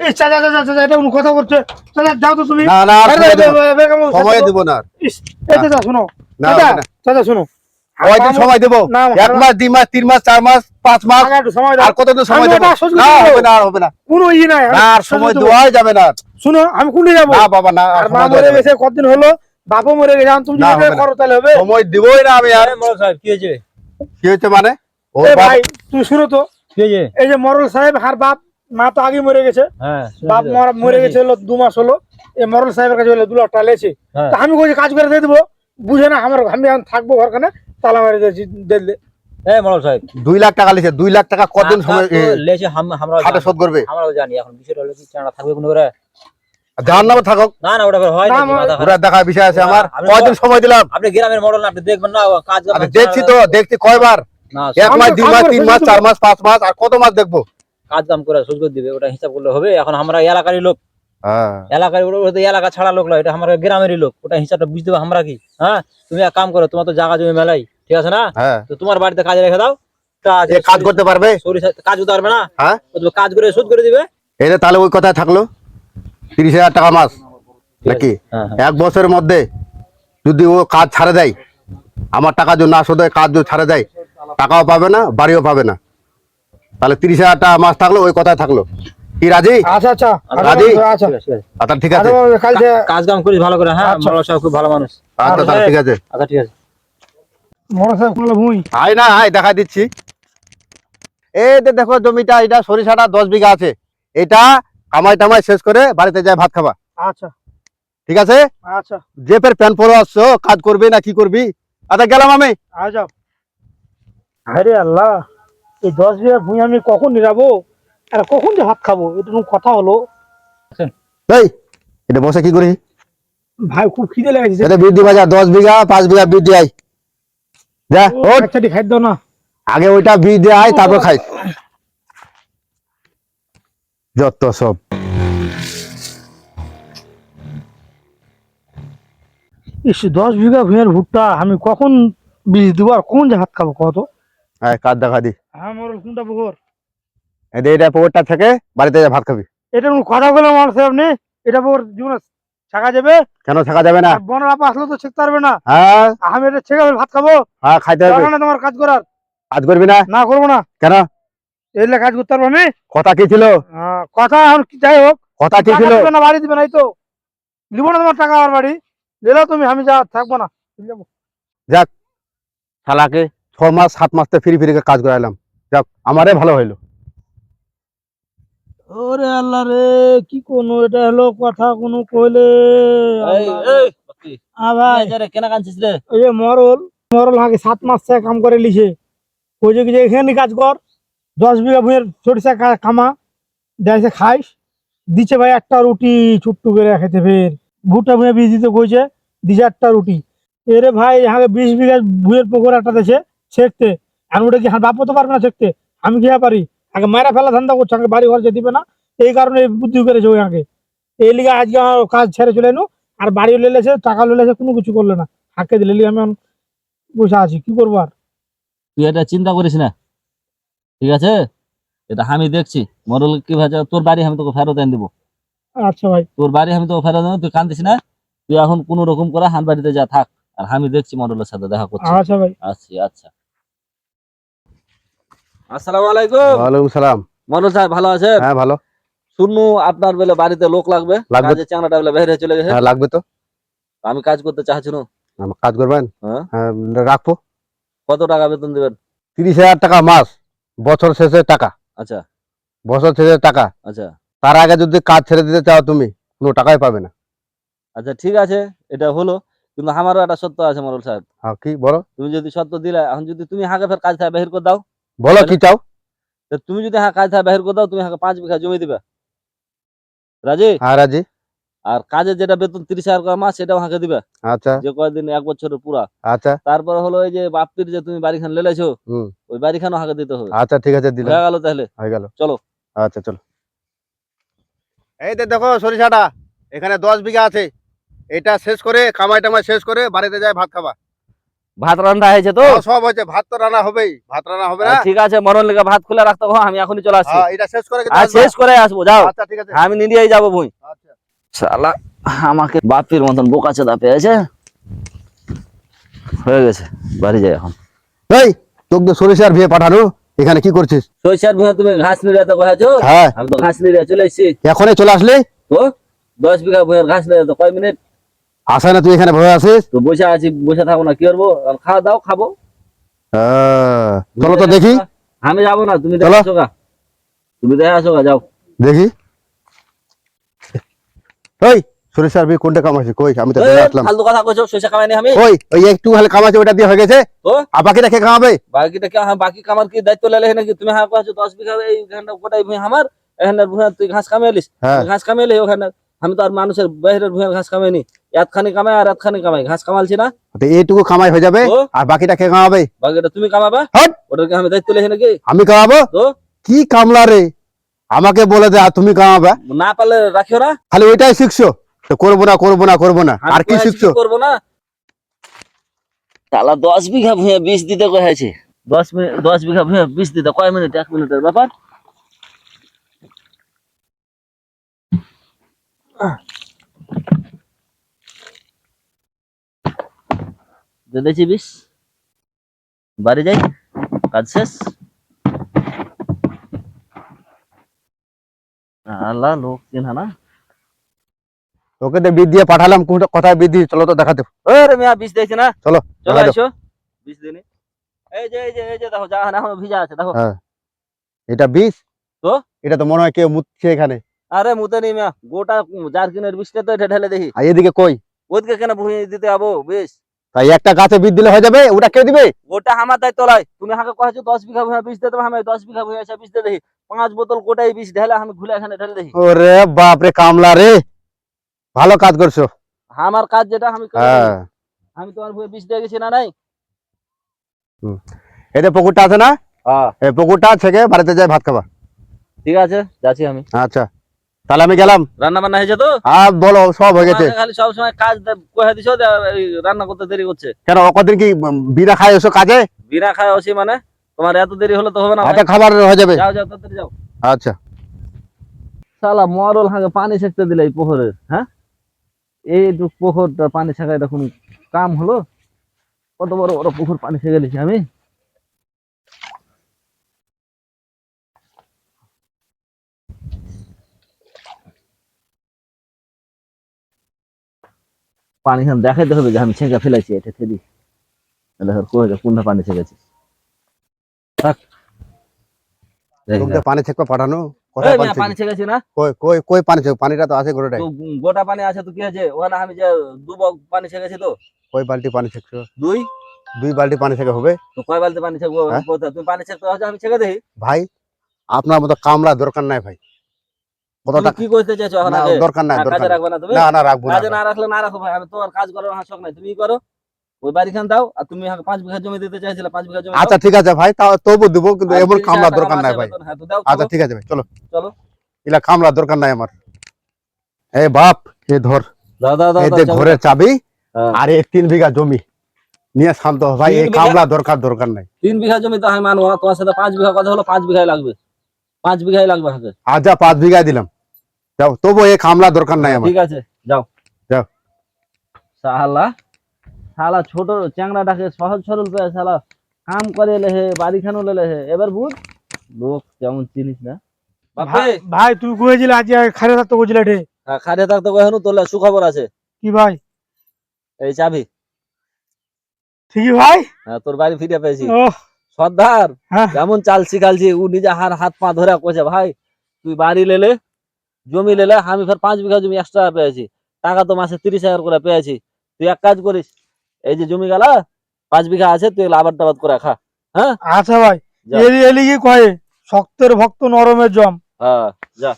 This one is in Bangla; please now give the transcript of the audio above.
এই চাচা চাচা চাচা এটা কোনো কথা করছে চাচা যাও তো তুমি। না না সময় দেব- বে- বে- বেগম, সময় চাচা, দিব না এই চাচা শোনো। না, চাচা হবে না। চাচা শোনো। কয়দিন আমার- সময় দেবো। এক মাস দুই মাস তিন মাস চার মাস পাঁচ মাস আমাকে একটু সময় দাও। আর সময় দেবো? না হবে না আর হবে না। কোনো ই নাই। আর সময় দেওয়াই যাবে না শুনো আমি যাব? না বাবা না আর মা মরে গেছে কতদিন হলো? বাপও মরে গেছে তুমি। করো তাহলে হবে। সময় দিবই না আমি আর। মরল সাহেব কি হয়েছে? কি হয়েছে মানে? ও ভাই তুই শুনো তো। এই যে মরল সাহেব হার বাপ মা তো আগে মরে গেছে। হ্যাঁ বাপ মরা- মরে গেছে হলো দু মাস হলো। এই মরল সাহেবের কাছে হলো দু লাখ টাকা লেছে। তা আমি কইছি কাজ করে দিয়ে দেবো। বুঝে না আমার আমি এখন থাকব ঘরখানে তালা মারি দিয়েছি দিলে এই মরল সাহেব। দুই লাখ টাকা লিখে দুই লাখ টাকা কতদিন সময় লেছে হাম- আমরাও জানি। শোধ করবে? আমরাও জানি এখন বিষয়টা হলো কি চাঁড়া থাকবে কোনো করে? জাহান থাকুক। না না ওটা হয় না, দেখার বিষয় আছে আমার। কয়দিন সময় দিলাম? আপনি গ্রামের মডেল আপনি দেখবেন না কাজ দেখছি তো দেখছি কয়বার। না এক মাস দুই মাস তিন মাস চার মাস পাঁচ মাস আর কত মাস দেখব? কাজ কাম করে সুযোগ দিবে ওটা হিসাব করলে হবে। এখন আমরা এলাকারই লোক। হ্যাঁ। এলাকার এলাকা ছাড়া লোক নয় এটা আমরা গ্রামেরই লোক। ওটা হিসাবটা বুঝতে হবে আমরা কি? হ্যাঁ? তুমি এক কাম করো তোমার তো জায়গা জমি মেলাই ঠিক আছে না? হ্যাঁ। তো তোমার বাড়িতে কাজে রেখে দাও। কাজ করতে পারবে? কাজ করতে পারবে না? হ্যাঁ। কাজ করে শোধ করে দিবে। এটা তাহলে ওই কথায় থাকল। তিরিশ হাজার টাকা মাস নাকি? এক বছরের মধ্যে যদি ও কাজ ছাড়ে দেয় আমার টাকা যদি না শোধ কাজ যদি ছাড়ে দেয় টাকাও পাবে না বাড়িও পাবে না। তাহলে তিরিশ হাজার টাকা মাস থাকল ওই কথায় থাকল। কি রাজি? আচ্ছা আচ্ছা। রাজি? আচ্ছা ঠিক আছে, আচ্ছা ঠিক আছে। কাজ কাম করিস ভালো করে হ্যাঁ। মরল সাহেব খুব ভালো মানুষ। আচ্ছা তাহলে ঠিক আছে। আচ্ছা ঠিক আছে। মরল সাহেব করল ভুঁই আয় না আয় দেখা দিচ্ছি। এই দেখো জমিটা এটা সরিষাটা দশ বিঘা আছে। এটা কামাই টামাই শেষ করে বাড়িতে যায় ভাত খাবা। আচ্ছা। ঠিক আছে? আচ্ছা। যে ফের প্যান পরে আসছো কাজ করবি না কি করবি? আচ্ছা গেলাম আমি। আয় যাও। আরে আল্লাহ। এই দশ বিঘা ভুঁই আমি কখন নিরাবো? আর কখন যে ভাত খাব? এটা কথা হলো? এই এটা বসে কি করি? ভাই খুব খিদে লেগেছে। এটা বৃদ্ধি বাজার দশ বিঘা পাঁচ বিঘা বৃদ্ধি আয়। যা ওঠ। বাচ্চাটি খাদ্য না। আগে ওইটা বীজ দিয়ে আয় তারপর খাই। যত সব। ইস দশ বিঘা ভুঁইয়ের ভুট্টা আমি কখন বীজ দেবো আর কখন যে হাত খাব কত? কাজ দেখা দি? হ্যাঁ মরল কোনটা পুকুর? এদের এটা পুকুরটা থেকে বাড়িতে যা ভাত খাবি। এটা কোনো কথা বলে মানুষ আপনি? এটা পুকুর জীবনে ছাকা যাবে? কেন যাবে না? আর বনের আপা আসলে তো শিখতে পারবে না। হ্যাঁ। আমি এটা ভাত খাব। হ্যাঁ খাইতে হবে। না তোমার কাজ করার। কাজ করবি না? না করব না। কেন? এলে কাজ করতে পারব আমি কথা কি ছিল? কথা এখন কি যাই হোক। কথা কি টাকা ছিল? দিবে না বাড়ি দিবে নাই তো। দিব না তোমার টাকা আমার বাড়ি। তুমি আমি যা থাকব না। যাব। শালাকে। ছ মাস সাত মাস তো ফিরি ফিরি কাজ করাইলাম। যাক আমারে ভালো হইল। ওরে আল্লাহ রে কি কোনো এটা হলো কথা কোনো কইলে এই এই বাকি আ ভাই। কেনা কানছিস রে? এই যে মরল মরল আগে সাত মাস থেকে কাম করে লিছে কইছে কি যে এখানে কাজ কর। দশ বিঘা ভুঁয়ের সরিষা কামা। দেখে খাইস। দিছে ভাই একটা রুটি ছুট্টু করে খেতে ফের। ভুট্টা ভুঁয়ে বীজ দিতে কইছে দিছে একটা রুটি। এরে ভাই আগে বিশ বিঘা ভুঁয়ের পুকুর একটা দেছে ছেকতে আর ওটা কি বাপও তো পারবে না ছেকতে আমি কি পারি? আগে মায়েরা ফেলা ধান্দা করছে আগে বাড়ি ঘর যে দিবে না? এই কারণে বুদ্ধি করেছে ওই আগে। এই লিগে আজকে আমার কাজ ছেড়ে চলে এনো আর বাড়ি লেলেছে টাকা লেলেছে কোনো কিছু করলে না। হাঁকে দিলে আমি এখন বসে আছি কি করব আর? তুই এটা চিন্তা করিস না। ঠিক আছে? এটা আমি দেখছি। মরল কি ভাজা তোর বাড়ি আমি তোকে ফেরত এনে দেবো। আচ্ছা ভাই। তোর বাড়ি আমি তোকে ফেরত দেবো। তুই কান্দিস না। তুই এখন কোন রকম করে হান বাড়িতে যা থাক। আর আমি দেখছি মরলের সাথে দেখা করছি। আচ্ছা ভাই। আচ্ছা আচ্ছা। আসসালামু আলাইকুম। ওয়ালাইকুম সালাম। মনোজ সাহেব ভালো আছেন? হ্যাঁ ভালো। শুনু আপনার বেলে বাড়িতে লোক লাগবে। লাগবে। চাংড়াটা বেলে বাইরে চলে গেছে। হ্যাঁ লাগবে তো। আমি কাজ করতে চাচ্ছি না। কাজ করবেন? হ্যাঁ। হ্যাঁ রাখব। কত টাকা বেতন দিবেন? তিরিশ হাজার টাকা মাস। বছর শেষে টাকা। আচ্ছা। বছর শেষে টাকা। আচ্ছা। তার আগে যদি কাজ ছেড়ে দিতে চাও তুমি কোনো টাকাই পাবে না। আচ্ছা ঠিক আছে এটা হলো। কিন্তু আমারও একটা সত্য আছে মরল সাহেব। হ্যাঁ কি? বলো। তুমি যদি সত্য দিলে এখন যদি তুমি হাঁকে ফের কাজ থাকে বাহির করে দাও বলো কি চাও? তো তুমি যদি হ্যাঁ কাজ থাকে বাহির করে দাও তুমি হাঁকে পাঁচ বিঘা জমি দিবে। রাজি? হ্যাঁ রাজি। আর কাজের যেটা বেতন তিরিশ হাজার করে মাস সেটাও হাঁকে দিবে। আচ্ছা। যে কয়দিন এক বছরের পুরা। আচ্ছা। তারপরে হলো এই যে বাপ্পির যে তুমি বাড়িখান লেলেছো ওই বাড়িখানও হাঁকে দিতে হবে। আচ্ছা ঠিক আছে দিলাম। হয়ে গেল তাহলে? হয়ে গেল। চলো। আচ্ছা চলো। এই যে দেখো সরিষাটা এখানে দশ বিঘা আছে। এটা শেষ করে কামাই টামাই শেষ করে বাড়িতে যায় ভাত খাবা। ভাত রান্না হয়েছে তো? হ্যাঁ, সব হয়েছে। ভাত তো রান্না হবেই। ভাত রান্না হবে না ঠিক আছে মরণ লেগে ভাত খুলে রাখতে হবে। আমি এখনই চলে আসছি। হ্যাঁ এটা শেষ করে আর শেষ করে আসব যাও। আচ্ছা ঠিক আছে। আমি নিয়েই যাব ভুঁই। আচ্ছা। শালা আমাকে বাপির মতন বোকা চোদা পেয়েছে হয়ে গেছে বাড়ি যাই এখন। এই তোকে তো সরিষার ভিয়ে পাঠানো। এখানে কি করছিস? সরিষার ভুঁয়ে তুমি ঘাস নিড়াতে কয়েছো হ্যাঁ। আমি তো ঘাস নিয়ে চলে এসেছি। এখনই চলে আসলে? ও দশ বিঘা ভুঁয়ের ঘাস নিয়ে তো কয় মিনিট? আসে না তুই এখানে ভয়ে আসিস তো বসে আছি বসে থাকব না কি করব? আর খাওয়া দাও খাব। হ্যাঁ, চলো তো দেখি আমি যাব না তুমি চলো। দেখে আসো গা। তুমি দেখে আসো গা যাও। দেখি। ওই সরিষার ভিয়ে কোনটা কামাইছিস কই আমি তো এই, দেখে আসলাম। ফালতু কথা কইছো সৈশা কামাইনি আমি? ওই ওই একটু খালি কামাচ্ছে ওটা দিয়ে হয়ে গেছে। তো আর বাকিটা কে খাওয়াবে বাকিটা কি হ্যাঁ বাকি কামার কি দায়িত্ব লেলে নাকি? তুমি হ্যাঁ কয়েছো দশ বিঘা এই ঘণ্টা গোটাই ভুঁই আমার এখানে ভুঁয়া তুই ঘাস কামাইলিস হ্যাঁ। ঘাস কামাইলি ওখানে আমি তো আর মানুষের বাইরের ভুঁয়ের ঘাস কামাইনি। এতখানি কামাই আর এতখানি কামাই ঘাস কামালছি না। এইটুকু কামাই হয়ে যাবে আর বাকিটা কে খাওয়াবে বাকিটা তুমি কামাবা? হট! ওটার আমি দায়িত্ব লেখি নাকি? আমি খাওয়াবো তো? কি কামলা রে? আমাকে বলে দে আর তুমি কামাবে। না পারলে রাখিও না। খালি ওইটাই শিখছো। তো করব না করব না করব না। আর কি শিখছো? করব না। তালা দশ বিঘা ভুঁয়ে বিষ দিতে কয়েছে দশ মিনিট দশ বিঘা ভুঁয়ে বিষ দিতে কয় মিনিট? এক মিনিটের ব্যাপার। বিষ বাড়ি যাই কাজ শেষ আল্লাহ লোক চিনহা না তোকে তো বিদ দিয়ে পাঠালাম কোথায় বিদ দিয়ে চলো তো দেখাতে ওরে মিয়া বিষ দিয়েছে না চলো চলে বিষ দিনে এই যে এই যে এই যে দেখো যা এখন ভিজা আছে দেখো হ্যাঁ এটা বিষ তো? এটা তো মনে হয় কেউ মুতছে এখানে আরে মুতে নি মিয়া গোটা জারকিনের বিষটা তো এটা ঢেলে দেখি আর এদিকে কই ওদিকে কেন ভুঁয়ে দিতে যাব বেশ তাই একটা গাছে বিদ দিলে হয়ে যাবে ওটা কে দিবে? গোটা আমার দায়িত্ব লয়। তুমি আমাকে কয়েছো দশ বিঘা ভুঁয়ে বিষ দিতে আমি দশ বিঘা এসে বিষ দিয়ে দেখি। পাঁচ বোতল গোটাই বিষ ঢেলে আমি ঘুরে এখানে ঢেলে দেখি। ওরে বাপ রে কামলা রে। ভালো কাজ করছ। আমার কাজ যেটা আমি হ্যাঁ। আমি তোমার ভুঁয়ে বিষ দিয়ে গেছি না নাই? এই যে পুকুরটা আছে না? হ্যাঁ। এই পুকুরটা থেকে বাড়িতে যাই ভাত খাবা। ঠিক আছে যাচ্ছি আমি। আচ্ছা। তাহলে আমি গেলাম। রান্না বান্না হয়েছে তো? আর বলো সব হয়ে গেছে। খালি সবসময় কাজ কয়ে দিছো রান্না করতে দেরি করছে। কেন কদিন কি বিনা খায় এসো কাজে? বিনা খায় আসি মানে? তোমার এত দেরি হলে তো হবে না ভাই। হাতে খাবার হয়ে যাবে। যাও যাও তাড়াতাড়ি যাও। আচ্ছা। শালা মরল হাঁকে পানি সেকতে দিলে এই পুকুরের হ্যাঁ? এইটুক পুকুরটা পানি এটা কোনো কাম হলো? কত বড় বড় পুকুর পানি সেকে দিছি আমি? পানি খান দেখাইতে হবে যে আমি ছেঁকা ফেলেছি এটা ফেলি দেখো কই কোনটা পানি ছেকেছি। থাক। পানি ছেঁকবা পাঠানো। পানি না কই কই কই পানি ছেঁক? পানিটা তো আছে গোটাটাই। গোটা পানি আছে তো কি আছে ওখানে আমি যে পানি ছেকেছি তো। কই বালতি পানি ছেঁকছো? দুই। দুই বালতি পানি ছেঁকে হবে? তো কয় বালতি পানি ছেকবো? হ্যাঁ? তুমি পানি ছেকতে আমি ছেকে ভাই আপনার মতো কামলা দরকার নাই ভাই। কত টাকা। কি করতে চাইছো এখন আগে? দরকার নাই দরকার রাখবে না তুমি? না না রাখব না কাজে না। রাখলে না রাখো ভাই আমি তোমার কাজ করার আমার শখ নাই। তুমি করো ওই বাড়ি দাও আর তুমি পাঁচ বিঘা জমি দিতে চাইছিলে পাঁচ বিঘা জমি আচ্ছা ঠিক আছে ভাই তাও তবু দেবো কিন্তু এমন কামলা দরকার নাই ভাই। হ্যাঁ, আচ্ছা ঠিক আছে ভাই চলো। চলো। এলা কামলা দরকার নাই আমার। এ বাপ এ ধর যে চলো। ঘরের চাবি হ্যাঁ। আর এই তিন বিঘা জমি নিয়ে শান্ত ভাই এই? কামলা দরকার দরকার নাই। তিন বিঘা জমি তো আমি মানবো তোমার সাথে পাঁচ বিঘা কথা হলো পাঁচ বিঘাই লাগবে। পাঁচ বিঘাই লাগবে আচ্ছা পাঁচ বিঘা দিলাম। যাও তবু এই কামলা দরকার নাই আমার। ঠিক আছে যাও। যাও। শালা শালা ছোট চ্যাংড়াটাকে সহজ সরল পেয়ে শালা। কাম করে এলে হে বাড়ি খানো লেলে হে এবার বুঝ লোক যেমন চিনিস না? ভাই তুই কয়েছিল আজ খারে থাকতে বলছিল রে। হ্যাঁ, খাটে থাকতে কখনো তোর সুখবর আছে। কি ভাই? এই চাবি। ঠিকই ভাই? হ্যাঁ তোর বাড়ি ফিরে পেয়েছি। ও সর্দার হ্যাঁ। কেমন চাল শিখালছি ও নিজে হার হাত পা ধরে কইছে ভাই তুই বাড়ি লেলে জমি লেলে আমি ফের পাঁচ বিঘা জমি এক্সট্রা পেয়েছি। টাকা তো মাসে তিরিশ হাজার করে পেয়েছি। তুই এক কাজ করিস এই যে জমি গেলা পাঁচ বিঘা আছে তুই আবার আবাদ টাবাদ করে খা। হ্যাঁ? আচ্ছা ভাই এলি এলি কি কয়ে? শক্তের ভক্ত নরমের জম। হ্যাঁ যা।